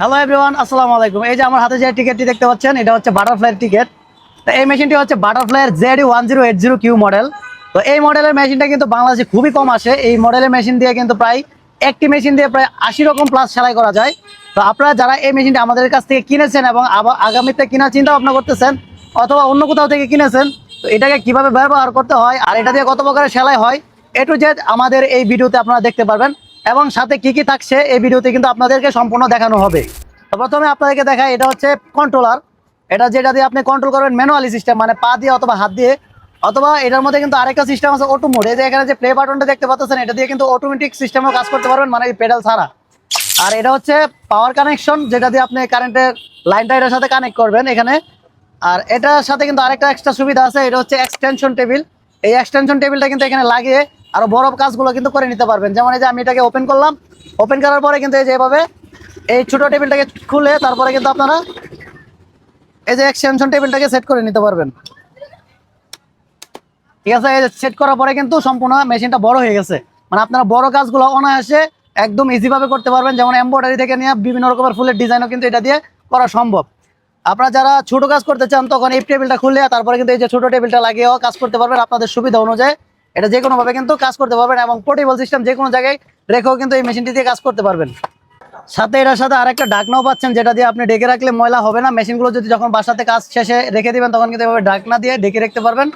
Hello everyone আসসালামু আলাইকুম। এই যে আমার হাতে যে টিকিটটি দেখতে পাচ্ছেন, এটা হচ্ছে বাটারফ্লাইয়ের টিকিট তো এই মেশিনটি হচ্ছে বাটারফ্লাইয়ের Z one zero eight zero Q model তো এই মডেলের মেশিনটা কিন্তু বাংলাদেশে খুবই কম আসে। এই মডেলের মেশিন দিয়ে কিন্তু প্রায় একটি মেশিন দিয়ে প্রায় আশি রকম প্লাস সেলাই করা যায়। তো আপনারা যারা এই মেশিনটি আমাদের কাছ থেকে কিনেছেন এবং আগামীতে কেনার চিন্তা ভাবনা করতেছেন, অথবা অন্য কোথাও থেকে কিনেছেন, তো এটাকে কীভাবে ব্যবহার করতে হয় আর এটা দিয়ে কত প্রকারের সেলাই হয়, এ টু জেড আমাদের এই ভিডিওতে আপনারা দেখতে পারবেন। এবং সাথে কি কি থাকছে এই ভিডিওতে কিন্তু আপনাদেরকে সম্পূর্ণ দেখানো হবে। তো প্রথমে আপনাদেরকে দেখাই, এটা হচ্ছে কন্ট্রোলার এটা যেটা দিয়ে আপনি কন্ট্রোল করবেন ম্যানুয়ালি সিস্টেম মানে পা দিয়ে অথবা হাত দিয়ে। অথবা এটার মধ্যে কিন্তু আরেকটা সিস্টেম আছে অটো মোড এই যে এখানে যে প্লে বাটনটা দেখতে পাচ্ছেন, এটা দিয়ে কিন্তু অটোমেটিক সিস্টেমও কাজ করতে পারবেন মানে পেডাল ছাড়া। আর এটা হচ্ছে পাওয়ার কানেকশন যেটা দিয়ে আপনি কারেন্টের লাইনটা এটার সাথে কানেক্ট করবেন এখানে। আর এটার সাথে কিন্তু আরেকটা এক্সট্রা সুবিধা আছে, এটা হচ্ছে এক্সটেনশন টেবিল এই এক্সটেনশন টেবিলটা কিন্তু এখানে লাগিয়ে আরও বড় কাজগুলো কিন্তু করে নিতে পারবেন। যেমন এই যে আমি এটাকে ওপেন করলাম। ওপেন করার পরে কিন্তু এই যে এভাবে এই ছোট টেবিলটাকে খুলে তারপরে কিন্তু আপনারা এই যে এক্সটেনশন টেবিলটাকে সেট করে নিতে পারবেন। ঠিক আছে, এই সেট করার পরে কিন্তু সম্পূর্ণ মেশিনটা বড় হয়ে গেছে। মানে আপনারা বড় কাজগুলো অনায়াসে একদম ইজিভাবে করতে পারবেন। যেমন এমব্রয়ডারি থেকে নিয়ে বিভিন্ন রকমের ফুলের ডিজাইনও কিন্তু এটা দিয়ে করা সম্ভব। আপনারা যারা ছোট কাজ করতে চান, তখন এই টেবিলটা খুলে তারপরে কিন্তু এই যে ছোট টেবিলটা লাগিয়েও কাজ করতে পারবেন। আপনাদের সুবিধা অনুযায়ী এটা যে কোনোভাবে কিন্তু কাজ করতে পারবেন এবং পোর্টেবল সিস্টেম যে কোনো জায়গায় রেখেও কিন্তু এই মেশিনটি দিয়ে কাজ করতে পারবেন। সাথে এটার সাথে আরেকটা ডাকনাও পাচ্ছেন, যেটা দিয়ে আপনি ডেকে রাখলে ময়লা হবে না। মেশিনগুলো যদি যখন বাসাতে কাজ শেষে রেখে দিবেন, তখন কিন্তু এভাবে ডাকনা দিয়ে ডেকে রাখতে পারবেন।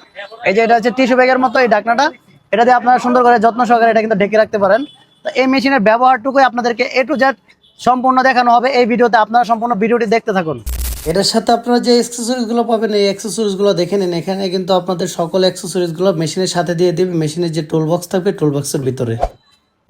এই যে এটা হচ্ছে টিস্যু ব্যাগের মতো এই ডাকনাটা। এটা দিয়ে আপনারা সুন্দর করে যত্ন সহকারে এটা কিন্তু ঢেকে রাখতে পারেন। তো এই মেশিনের ব্যবহারটুকুই আপনাদেরকে এ টু জেড সম্পূর্ণ দেখানো হবে। এই ভিডিওতে আপনারা সম্পূর্ণ ভিডিওটি দেখতে থাকুন। এটার সাথে আপনারা যে অ্যাক্সেসরিজগুলো পাবেন, এই অ্যাক্সেসরিজগুলো দেখে নিন। এখানে কিন্তু আপনাদের সকল অ্যাক্সেসরিজগুলো মেশিনের সাথে দিয়ে দিবে মেশিনের যে টুল বক্স থাকবে টুল বক্সের ভিতরে।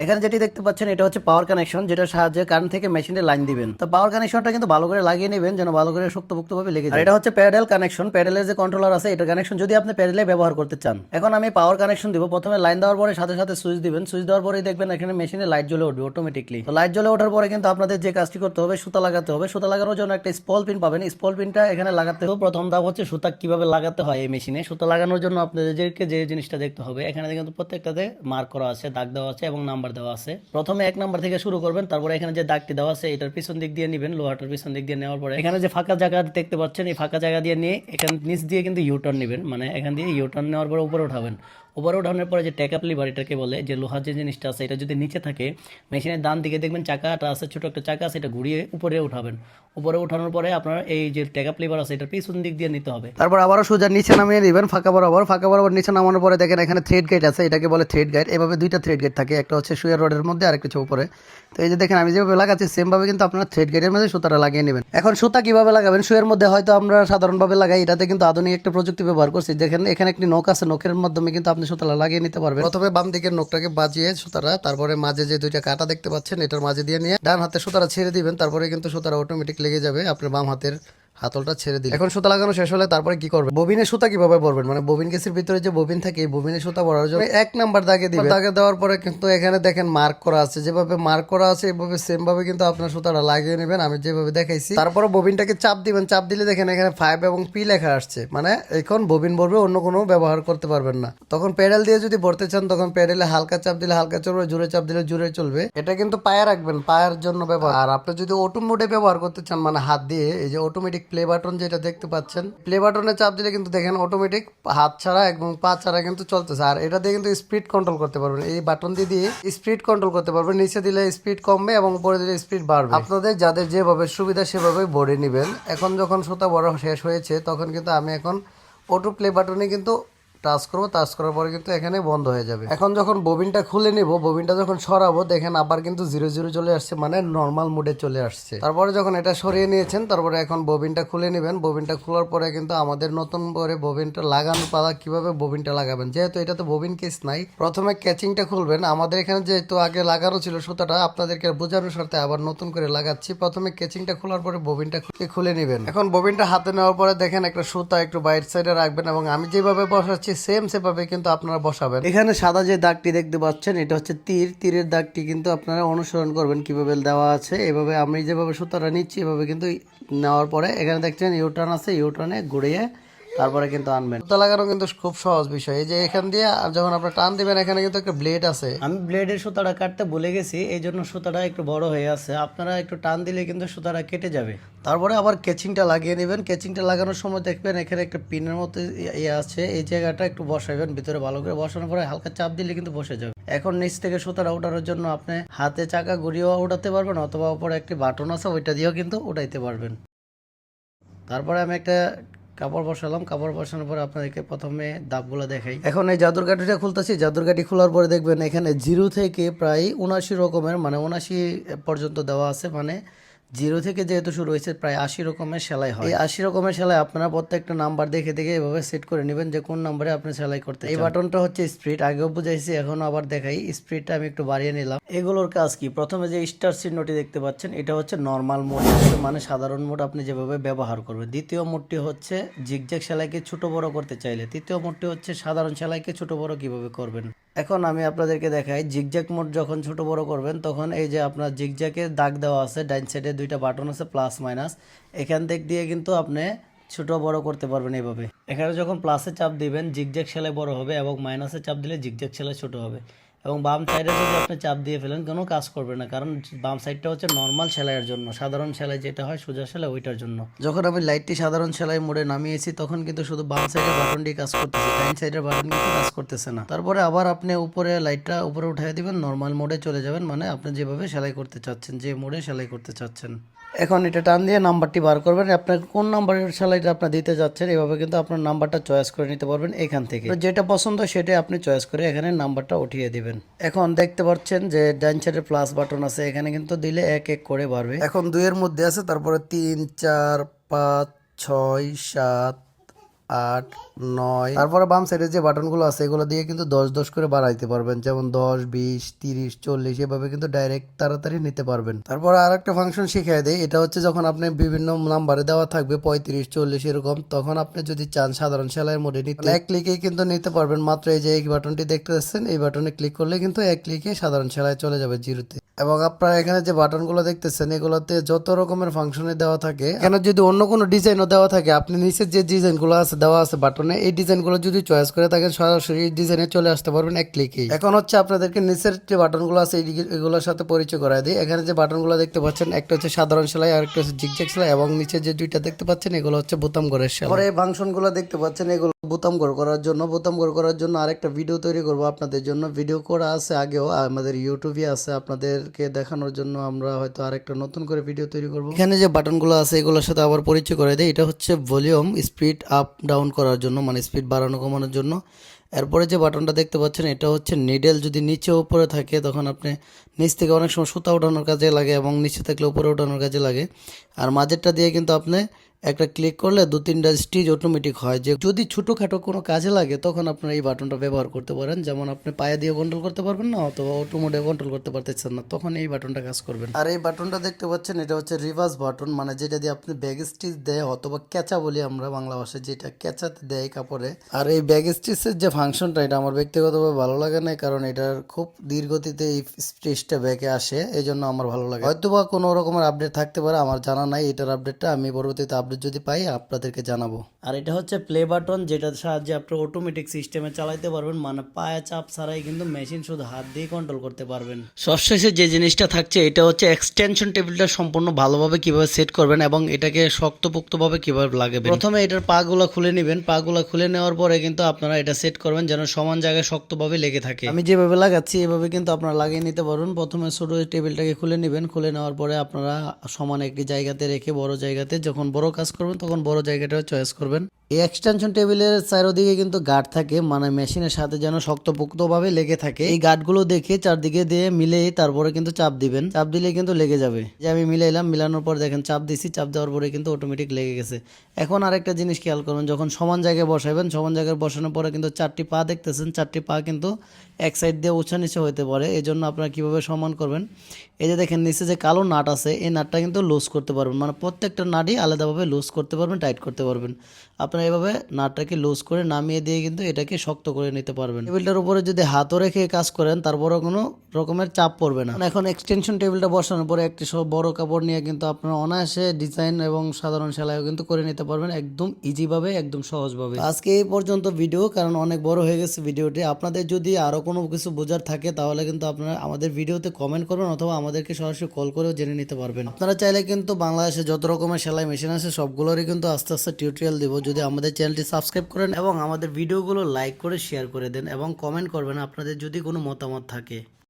এখানে যেটি দেখতে পাচ্ছেন, এটা হচ্ছে পাওয়ার কানেকশন যেটার সাহায্যে কারেন্ট থেকে মেশিনে লাইন দিবেন। তো পাওয়ার কানেকশনটা কিন্তু ভালো করে লাগিয়ে নেবেন, যেন ভালো করে শক্তপোক্তভাবে লেগে যায়। এটা হচ্ছে প্যাডেল কানেকশন প্যাডেলের যে কন্ট্রোলার আছে, এটা কানেকশন যদি আপনি প্যাডেলে ব্যবহার করতে চান। এখন আমি পাওয়ার কানেকশন দিব, প্রথমে লাইন দেওয়ার পরে সাথে সাথে সুইচ দিবেন। সুইচ দেওয়ার পরেই দেখবেন এখানে মেশিনে লাইট জ্বলে উঠবে অটোমেটিকলি তো লাইট জ্বলে ওঠার পরে কিন্তু আপনাদের যে কাজটি করতে হবে, সুতা লাগাতে হবে। সুতা লাগানোর জন্য একটা স্পল পিন পাবেন। স্পল পিনটা এখানে লাগাতে হবে। প্রথম ধাপ হচ্ছে সুতা কীভাবে লাগাতে হয় এই মেশিনে সুতা লাগানোর জন্য আপনাদেরকে যে জিনিসটা দেখতে হবে, এখানে কিন্তু প্রত্যেকটাতে মার্ক করা আছে, দাগ দেওয়া আছে এবং নাম্বার দেওয়া আছে। প্রথমে এক নাম্বার থেকে শুরু করবেন, তারপরে এখানে যে দাগটি দেওয়া আছে, এটার পিছন দিক দিয়ে নেবেন, লোহাটার পিছন দিক দিয়ে নেওয়ার পরে। এখানে যে ফাঁকা জায়গা দেখতে পাচ্ছেন, এই ফাঁকা জায়গা দিয়ে নিয়ে এখানে নিচ দিয়ে কিন্তু ইউটার্ন নেবেন মানে এখান দিয়ে ইউটার্ন নেওয়ার পরে উপরে উঠাবেন। উপরে হওয়ার পরে যে ট্যাকাপ লিভার এটাকে বলে, যে লোহার যে জিনিসটা আছে, এটা যদি নিচে থাকে, মেশিনের ডান দিকে দেখবেন চাকাটা আছে, ছোটো একটা চাকা আছে, এটা ঘুরিয়ে উপরে উঠাবেন। উপরে উঠানোর পরে আপনার এই যে ট্যাকাপ লিভার আছে এটা পিছন দিক দিয়ে নিতে হবে। তারপর আবারও সোজা নিচে নামিয়ে নেবেন, ফাঁকা বরাবর। ফাঁকা বরাবর নিচে নামানোর পরে দেখেন এখানে থ্রেড গাইড আছে, এটাকে বলে থ্রেড গাইড এভাবে দুইটা থ্রেড গাইড থাকে, একটা হচ্ছে শুয়ার রডের মধ্যে আর একটা উপরে। তো এই যে দেখেন, আমি যেভাবে লাগাচ্ছি সেম ভাবে কিন্তু আপনারা থ্রেড গেটের মধ্যে সুতাটা লাগিয়ে নেবেন। এখন সুতা কীভাবে লাগাবেন? শুয়ের মধ্যে হয়তো আমরা সাধারণভাবে লাগাই, এটাতে কিন্তু আধুনিক একটা প্রযুক্তি ব্যবহার করছি। দেখেন, এখানে একটি নখ আছে, নখের মাধ্যমে কিন্তু আপনি সুতাটা লাগিয়ে নিতে পারবেন। প্রথমে বাম দিকের নখটাকে বাজিয়ে সুতাটা, তারপরে মাঝে যে দুইটা কাটা দেখতে পাচ্ছেন, এটার মাঝে দিয়ে নিয়ে ডান হাতে সুতাটা ছেড়ে দিবেন, তারপরে কিন্তু সুতাটা অটোমেটিক লেগে যাবে, আপনার বাম হাতের হাতলটা ছেড়ে দিন এখন সুতা লাগানো শেষ হলে তারপরে কি করবেন ববিনের সুতা কীভাবে ভরবেন মানে ববিন কেসের ভিতরে যে ববিন থাকে এই ববিনের সুতা ভরার জন্য এক নাম্বার দাগে দিবেন দাগে দেওয়ার পরে কিন্তু এখানে দেখেন মার্ক করা আছে। যেভাবে মার্ক করা আছে এভাবে সেম ভাবে কিন্তু আপনার সুতাটা লাগিয়ে নেবেন। আমি যেভাবে দেখাইছি। তারপরে ববিনটাকে চাপ দিবেন। চাপ দিলে দেখেন এখানে ফাইভ এবং পি লেখা আসছে। মানে এখন ববিন ভরবে অন্য কোনো ব্যবহার করতে পারবেন না। তখন প্যাডেল দিয়ে যদি ভরতে চান তখন প্যাডেলে হালকা চাপ দিলে হালকা চলবে জোরে চাপ দিলে জোরে চলবে। এটা কিন্তু পায়ে রাখবেন পায়ের জন্য ব্যবহার। আর আপনি যদি অটো মোডে ব্যবহার করতে চান মানে হাত দিয়ে এই যে অটোমেটিক প্লে বাটন যেটা দেখতে পাচ্ছেন। প্লে বাটনে চাপ দিলে কিন্তু দেখেন অটোমেটিক হাত ছাড়া এবং পা ছাড়া কিন্তু চলতেছে। আর এটা দিয়ে কিন্তু স্পিড কন্ট্রোল করতে পারবেন। এই বাটন দিয়ে দিয়ে স্পিড কন্ট্রোল করতে পারবেন। নিচে দিলে স্পিড কমবে এবং উপরে দিলে স্পিড বাড়বে। আপনাদের যাদের যেভাবে সুবিধা সেভাবে ভরে নেবেন। এখন যখন সুতা বড় শেষ হয়েছে, তখন কিন্তু আমি এখন অটো প্লে বাটনে কিন্তু টাচ করব টাচ করার পরে কিন্তু এখানে বন্ধ হয়ে যাবে। এখন যখন ববিনটা খুলে নিব ববিনটা যখন সরাবো, দেখেন আবার কিন্তু জিরো জিরো চলে আসছে মানে নর্মাল মুডে চলে আসছে। তারপরে যখন এটা সরিয়ে নিয়েছেন, তারপরে এখন ববিনটা খুলে নেবেন। ববিনটা খোলার পরে কিন্তু আমাদের নতুন করে ববিনটা লাগানোর পালা কীভাবে ববিনটা লাগাবেন? যেহেতু এটা তো ববিন কেস নাই, প্রথমে ক্যাচিংটা খুলবেন। আমাদের এখানে যেহেতু আগে লাগানো ছিল সুতাটা, আপনাদেরকে বোঝানোর সাথে আবার নতুন করে লাগাচ্ছি। প্রথমে ক্যাচিংটা খোলার পরে ববিনটা খুলে- নেবেন। এখন ববিনটা হাতে নেওয়ার পরে দেখেন একটা সুতা একটু বাইর সাইডে রাখবেন এবং আমি যেভাবে বসাচ্ছি সেম সেভাবে কিন্তু আপনারা বসাবেন। এখানে সাদা যে দাগটি দেখতে পাচ্ছেন, এটা হচ্ছে তীর। তীরের দাগটি কিন্তু আপনারা অনুসরণ করবেন কীভাবে দেওয়া আছে। এভাবে আমি যেভাবে সুতাটা নিচ্ছি, এভাবে কিন্তু নেওয়ার পরে এখানে দেখছেন ইউটার্ন আছে ইউটার্নে ঘুরিয়ে তারপরে কিন্তু আনবেন। সুতা লাগানো কিন্তু খুব সহজ বিষয়। এই যে এখান দিয়ে আর যখন আপনার টান দিবেন এখানে কিন্তু একটা ব্লেড আছে। আমি ব্লেডের সুতাটা কাটতে ভুলে গেছি এই জন্য সুতাটা একটু বড় হয়ে আছে। আপনারা একটু টান দিলে কিন্তু সুতাটা কেটে যাবে। তারপরে আবার কেচিংটা লাগিয়ে নেবেন। কেচিংটা লাগানোর সময় দেখবেন এখানে একটা পিনের মতো ইয়ে আছে। এই জায়গাটা একটু বসাবেন ভিতরে ভালো করে বসানোর পরে হালকা চাপ দিলে কিন্তু বসে যাবে। এখন নিচ থেকে সুতাটা ওঠানোর জন্য আপনি হাতে চাকা ঘুরিয়েও উঠাতে পারবেন অথবা উপরে একটি বাটন আছে ওইটা দিয়েও কিন্তু উঠাইতে পারবেন। তারপরে আমি একটা কাপড় বসালাম, কাপড় বসানোর পর আপনাদেরকে প্রথমে দাগগুলো দেখাই। এখন এই জাদুর কাঠিটা খুলতেছি, জাদুর খোলার পরে দেখবেন এখানে জিরো থেকে প্রায় উনাশি রকমের মানে উনাশি পর্যন্ত দেওয়া আছে মানে জিরো থেকে যেহেতু শুরু হয়েছে প্রায় আশি রকমের সেলাই হয়। এই আশি রকমের সেলাই আপনারা প্রত্যেকটা নাম্বার দেখে দেখে এভাবে সেট করে নেবেন যে কোন নাম্বারে আপনি সেলাই করতে এই বাটনটা হচ্ছে স্প্রিড আগেও বুঝাইছি এখন আবার দেখাই। স্প্রিডটা আমি একটু বাড়িয়ে নিলাম। এগুলোর কাজ কি? প্রথমে যে স্টার চিহ্নটি দেখতে পাচ্ছেন এটা হচ্ছে নর্মাল মোড মানে সাধারণ মোড আপনি যেভাবে ব্যবহার করবেন। দ্বিতীয় মোডটি হচ্ছে জিগজ্যাগ সেলাইকে ছোট বড় করতে চাইলে তৃতীয় মোডটি হচ্ছে সাধারণ সেলাইকে ছোট বড় কীভাবে করবেন? এখন আমি আপনাদেরকে দেখাই জিগজ্যাক মোড যখন ছোট বড় করবেন, তখন এই যে আপনার জিগজ্যাকের দাগ দেওয়া আছে ডাইন সাইডে দুইটা বাটন আছে প্লাস মাইনাস এখান থেকে দিয়ে কিন্তু আপনি ছোট বড় করতে পারবেন এইভাবে। এখানে যখন প্লাসে চাপ দিবেন জিগজ্যাক সেলাই বড় হবে এবং মাইনাসে চাপ দিলে জিগজ্যাক সেলাই ছোট হবে। এবং বাম সাইডে যদি আপনি চাপ দিয়ে ফেলেন, কোনো কাজ করবে না। কারণ বাম সাইডটা হচ্ছে নর্মাল সেলাইয়ের জন্য, সাধারণ সেলাই যেটা হয় সোজা সেলাই ওইটার জন্য। যখন আমি লাইটটি সাধারণ সেলাই মোডে নামিয়েছি, তখন কিন্তু শুধু বাম সাইডের বাটনটি কাজ করতেছে ডাইন সাইডের বাটন কিন্তু কাজ করতেছে না। তারপরে আবার আপনি উপরে লাইটটা উপরে উঠিয়ে দিবেন নর্মাল মোডে চলে যাবেন মানে আপনি যেভাবে সেলাই করতে চাচ্ছেন, যে মোডে সেলাই করতে চাচ্ছেন। এখন এটা টান দিয়ে নাম্বারটি বার করবেন। আপনার কোন নাম্বারের স্যালারিটা আপনার দিতে যাচ্ছেন, এভাবে কিন্তু আপনার নাম্বারটা চয়েস করে নিতে পারবেন এখান থেকে। যেটা পছন্দ সেটাই আপনি চয়েস করে এখানে নাম্বারটা উঠিয়ে দিবেন। এখন দেখতে পাচ্ছেন যে ডান প্লাস বাটন আছে, এখানে কিন্তু দিলে এক এক করে বাড়বে। এখন দুইয়ের মধ্যে আছে, তারপরে তিন, চার, পাঁচ, ছয়, সাত আট, নয়। তারপরে বাম সাইডে যে বাটনগুলো আছে, এগুলো দিয়ে কিন্তু দশ দশ করে বাড়াইতে পারবেন। যেমন দশ, বিশ, তিরিশ, চল্লিশ, এভাবে কিন্তু ডাইরেক্ট তাড়াতাড়ি নিতে পারবেন। তারপরে আর একটা ফাংশন শিখিয়ে দেয় এটা হচ্ছে যখন আপনি বিভিন্ন নাম্বারে দেওয়া থাকবে, পঁয়ত্রিশ, চল্লিশ, এরকম, তখন আপনি যদি চান সাধারণ সেলাইয়ের মোডে নিতে, এক ক্লিকে কিন্তু নিতে পারবেন। মাত্র এই যে এই বাটনটি দেখতে পাচ্ছেন এই বাটনে ক্লিক করলে কিন্তু এক ক্লিকে সাধারণ সেলাই চলে যাবে জিরোতে। এবং আপনারা এখানে যে বাটনগুলো দেখতেছেন, এগুলোতে যত রকমের ফাংশনে দেওয়া থাকে, এখানে যদি অন্য কোনো ডিজাইনও দেওয়া থাকে, আপনি নিচের যে ডিজাইনগুলো আছে দেওয়া আছে বাটনে, এই ডিজাইনগুলো যদি চয়েস করে থাকেন, সরাসরি ডিজাইনে চলে আসতে পারবেন এক ক্লিকেই এখন হচ্ছে আপনাদেরকে নিচের যে বাটনগুলো আছে এগুলোর সাথে পরিচয় করায় দিই। এখানে যে বাটনগুলো দেখতে পাচ্ছেন, একটা হচ্ছে সাধারণ সেলাই, আর একটা হচ্ছে জিগজ্যাগ সেলাই, এবং নিচে যে দুইটা দেখতে পাচ্ছেন, এগুলো হচ্ছে বোতাম ঘরের সেলাই। পরে এই ফাংশনগুলো দেখতে পাচ্ছেন, এগুলো বোতাম ঘর করার জন্য, বোতাম ঘর করার জন্য আরেকটা ভিডিও তৈরি করব আপনাদের জন্য। ভিডিও করা আছে আগেও, আমাদের ইউটিউবে আছে, আপনাদেরকে দেখানোর জন্য আমরা হয়তো আরেকটা নতুন করে ভিডিও তৈরি করব। এখানে যে বাটনগুলো আছে, এগুলোর সাথে আবার পরিচয় করে দেয় এটা হচ্ছে ভলিউম স্পিড আপ ডাউন করার জন্য মানে স্পিড বাড়ানো, কমানোর জন্য। এরপরে যে বাটনটা দেখতে পাচ্ছেন, এটা হচ্ছে নিডেল যদি নিচে উপরে থাকে, তখন আপনি নিচ থেকে অনেক সময় সুতা ওঠানোর কাজে লাগে এবং নিচে থাকলে উপরে ওঠানোর কাজে লাগে। আর মাঝেরটা দিয়ে কিন্তু আপনি একটা ক্লিক করলে দু, তিনটা স্টিচ অটোমেটিক হয়। যে যদি ছোটোখাটো কোনো কাজে লাগে, তখন আপনারা এই বাটনটা ব্যবহার করতে পারেন। যেমন আপনি পায়ে দিয়ে কন্ট্রোল করতে পারবেন না, অথবা অটোমোডে কন্ট্রোল করতে পারতেছেন না, তখন এই বাটনটা কাজ করবেন আর এই বাটনটা দেখতে পাচ্ছেন, এটা হচ্ছে রিভার্স বাটন মানে যেটা দিয়ে আপনি ব্যাগ স্টিচ দেয়, অথবা ক্যাচা বলি আমরা বাংলা ভাষায়, যেটা ক্যাচাতে দেয় কাপড়ে। আর এই ব্যাগ স্টিচের যে ফাংশনটা এটা আমার ব্যক্তিগতভাবে ভালো লাগে না, কারণ এটার খুব ধীর গতিতে এই স্টিচটা ব্যাগে আসে এই জন্য আমার ভালো লাগে। হয়তো বা কোনো রকমের আপডেট থাকতে পারে, আমার জানা নাই, এটার আপডেটটা আমি পরবর্তীতে আপডেট যদি পাই আপনাদেরকে জানাব। আর এটা হচ্ছে প্লে বাটন যেটার সাহায্যে আপনি অটোমেটিক সিস্টেমে চালাতে পারবেন। মানে পায়ে চাপ ছাড়াই কিন্তু মেশিন শুধু হাত দিয়ে কন্ট্রোল করতে পারবেন। সবশেষে যে জিনিসটা থাকছে এটা হচ্ছে এক্সটেনশন টেবিলটা সম্পূর্ণ ভালোভাবে কীভাবে সেট করবেন এবং এটাকে শক্তপোক্তভাবে কীভাবে লাগাবেন। প্রথমে এটার পাগুলো খুলে নেবেন। পাগুলো খুলে নেওয়ার পরে কিন্তু আপনারা এটা সেট করবেন যেন সমান জায়গায় শক্তভাবে লেগে থাকে। আমি যেভাবে লাগাচ্ছি এভাবে কিন্তু আপনারা লাগিয়ে নিতে পারবেন প্রথমে ছোট টেবিলটাকে খুলে নেবেন। খুলে নেওয়ার পরে আপনারা সমান একটি জায়গাতে রেখে বড় জায়গাতে যখন বড় কাজ করবেন, তখন বড় জায়গাটা চয়েস করবেন। এই এক্সটেনশন টেবিলের চারোদিকে কিন্তু গার্ড থাকে মানে মেশিনের সাথে যেন শক্তপোক্তভাবে লেগে থাকে। এই গার্ডগুলো দেখে চারদিকে দিয়ে মিলে তারপরে কিন্তু চাপ দিবেন। চাপ দিলে কিন্তু লেগে যাবে। যে আমি মিলাইলাম মিলানোর পর দেখেন চাপ দিছি, চাপ দেওয়ার পরে কিন্তু অটোমেটিক লেগে গেছে। এখন আরেকটা জিনিস খেয়াল করবেন যখন সমান জায়গায় বসাবেন, সমান জায়গায় বসানোর পরে কিন্তু চারটি পা দেখতেছেন, চারটি পা কিন্তু এক সাইড দিয়ে উঁচা নিচে হতে পারে। এই জন্য আপনারা কীভাবে সমান করবেন? এই যে দেখেন, নিচে যে কালো নাট আছে, এই নাটটা কিন্তু লুজ করতে পারবেন। মানে প্রত্যেকটা নাটই আলাদাভাবে লুজ করতে পারবেন, টাইট করতে পারবেন। আপনারা এভাবে নাটটাকে লুজ করে নামিয়ে দিয়ে কিন্তু এটাকে শক্ত করে নিতে পারবেন। টেবিলটার উপরে যদি হাতও রেখে কাজ করেন, তারপরেও কোনো রকমের চাপ পড়বে না। এখন এক্সটেনশন টেবিলটা বসানোর পরে একটি সব বড় কাপড় নিয়ে কিন্তু আপনারা অনায়াসে ডিজাইন এবং সাধারণ সেলাইও কিন্তু করে নিতে পারবেন একদম ইজিভাবে একদম সহজভাবে। আজকে এই পর্যন্ত ভিডিও কারণ অনেক বড় হয়ে গেছে ভিডিওটি আপনাদের যদি আরও কোনো কিছু বোঝার থাকে, তাহলে কিন্তু আপনারা আমাদের ভিডিওতে কমেন্ট করবেন অথবা আমাদেরকে সরাসরি কল করেও জেনে নিতে পারবেন। আপনারা চাইলে কিন্তু বাংলাদেশে যত রকমের সেলাই মেশিন আছে সবগুলোরই কিন্তু আস্তে আস্তে টিউটোরিয়াল দিব। যদি আমাদের চ্যানেলটি সাবস্ক্রাইব করেন এবং আমাদের ভিডিওগুলো লাইক করে শেয়ার করে দেন এবং কমেন্ট করবেন আপনাদের যদি কোনো মতামত থাকে।